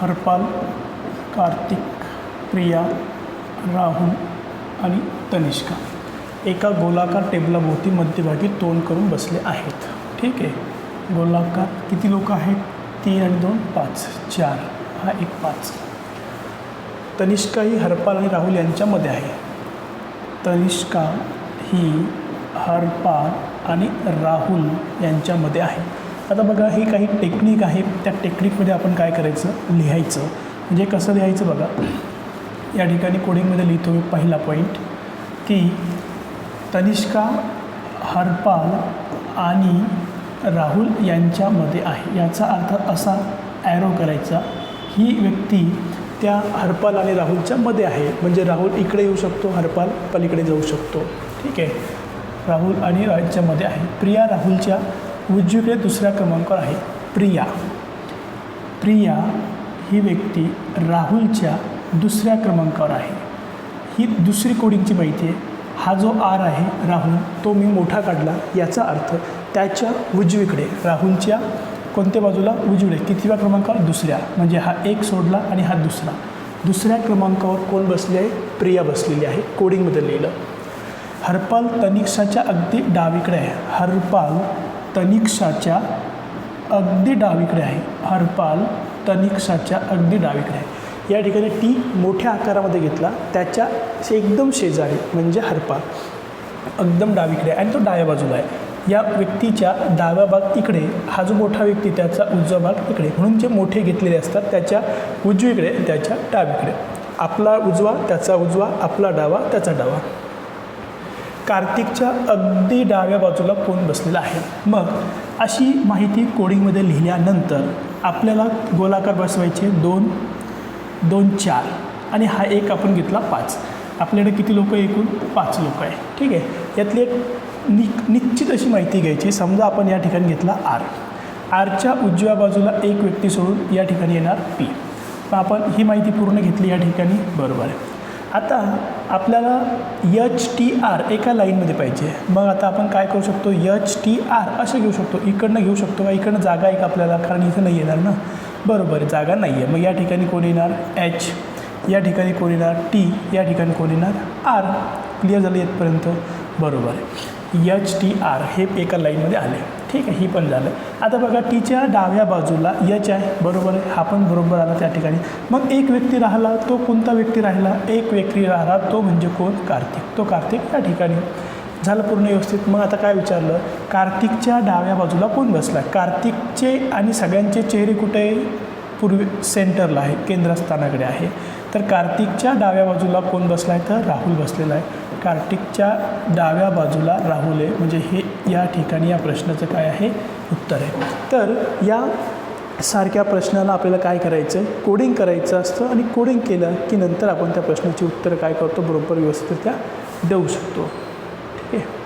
हरपाल कार्तिक प्रिया राहुल आणि तनिष्का एका गोलाकार टेबलाभोवती मध्यभागी तोंड करून बसले आहेत. ठीक आहे. गोलाकार किती लोक आहेत? तीन आणि दोन पाच. चार. हा एक पाच. तनिष्का ही हरपाल आणि राहुल यांच्यामध्ये आहे. तनिष्का ही हरपाल आणि राहुल यांच्यामध्ये आहे. आता बघा ही काही टेक्निक आहे. त्या टेक्निकमध्ये आपण काय करायचं? लिहायचं. म्हणजे कसं लिहायचं बघा? या ठिकाणी कोडिंगमध्ये लिहितो मी पहिला पॉईंट की तनिष्का हरपाल आणि राहुल यांच्यामध्ये आहे. याचा अर्थ असा ॲरो करायचा ही व्यक्ती त्या हरपाल आणि राहुलच्या मध्ये आहे. म्हणजे राहुल इकडे येऊ शकतो हरपाल पलीकडे जाऊ शकतो. ठीक आहे? राहुल आणि राजच्यामध्ये आहे. प्रिया राहुलच्या उजवीकडे दुसऱ्या क्रमांकावर आहे प्रिया. प्रिया ही व्यक्ती राहुलच्या दुसऱ्या क्रमांकावर आहे. ही दुसरी कोडिंगची माहिती आहे. हा जो आर आहे राहुल तो मी मोठा काढला याचा अर्थ त्याच्या उजवीकडे राहुलच्या कोणत्या बाजूला? उजवीकडे कितव्या क्रमांकावर? दुसऱ्या. म्हणजे हा एक सोडला आणि हा दुसरा. दुसऱ्या क्रमांकावर कोण बसले आहे? प्रिया बसलेली आहे. कोडिंगमध्ये लिहिलं. हरपाल तनिक्षाच्या अगदी डावीकडे आहे. हरपाल तनिक्षाच्या अगदी डावीकडे आहे. हरपाल तनिक्षाच्या अगदी डावीकडे आहे. या ठिकाणी टी मोठ्या आकारामध्ये घेतला. त्याच्या एकदम शेजारी म्हणजे हरपाल. एकदम डावीकडे आहे आणि तो डाव्या बाजूला आहे. या व्यक्तीच्या डाव्या भाग इकडे हा जो मोठा व्यक्ती त्याचा उजवा भाग इकडे. म्हणून जे मोठे घेतलेले असतात त्याच्या उजवीकडे त्याच्या डावीकडे. आपला उजवा त्याचा उजवा आपला डावा त्याचा डावा. कार्तिकच्या अगदी डाव्या बाजूला कोण बसलेला आहे? मग अशी माहिती कोडिंगमध्ये लिहिल्यानंतर आपल्याला गोलाकार बसवायचे दोन दोन चार. आणि हा एक आपण घेतला पाच. आपल्याकडे किती लोक एकूण? पाच लोक आहे. ठीक आहे? यातली एक नि निश्चित अशी माहिती घ्यायची. समजा आपण या ठिकाणी घेतला आर. आरच्या उजव्या बाजूला एक व्यक्ती सोडून या ठिकाणी येणार पी. मग आपण ही माहिती पूर्ण घेतली या ठिकाणी? बरोबर आहे. आता आपल्याला यच टी आर एका लाईनमध्ये पाहिजे. मग आता आपण काय करू शकतो? यच टी आर असं घेऊ शकतो. इकडनं घेऊ शकतो का? इकडनं जागा आहे का आपल्याला कारण इथं नाही येणार ना? बरोबर आहे जागा नाही आहे. मग या ठिकाणी कोण येणार? एच या ठिकाणी कोण येणार? टी या ठिकाणी कोण येणार? आर क्लिअर झालं येतपर्यंत बरोबर. आहे यच टी आर हे एका लाईनमध्ये आले. ठीक आहे ही पण झालं. आता बघा टीच्या डाव्या बाजूला यच आहे बरोबर आहे? हा पण बरोबर आला त्या ठिकाणी. मग एक व्यक्ती राहिला तो कोणता व्यक्ती राहिला? एक व्यक्ती राहिला तो म्हणजे कोण? कार्तिक. तो कार्तिक या ठिकाणी. झालं पूर्ण व्यवस्थित. मग आता काय विचारलं? कार्तिकच्या डाव्या बाजूला कोण बसला कार्तिकचे आणि सगळ्यांचे चेहरे कुठे? पूर्वी सेंटरला आहे केंद्रस्थानाकडे आहे. तर कार्तिकच्या डाव्या बाजूला कोण बसला आहे तर राहुल बसलेला आहे. कार्तिकच्या डाव्या बाजूला राहुल आहे. म्हणजे हे या ठिकाणी या प्रश्नाचं काय आहे? उत्तर आहे. तर या सारख्या प्रश्नाला आपल्याला काय करायचं आहे कोडिंग करायचं असतं आणि कोडिंग केलं की नंतर आपण त्या प्रश्नाची उत्तरं काय करतो? बरोबर व्यवस्थितरित्या देऊ शकतो. ठीक आहे?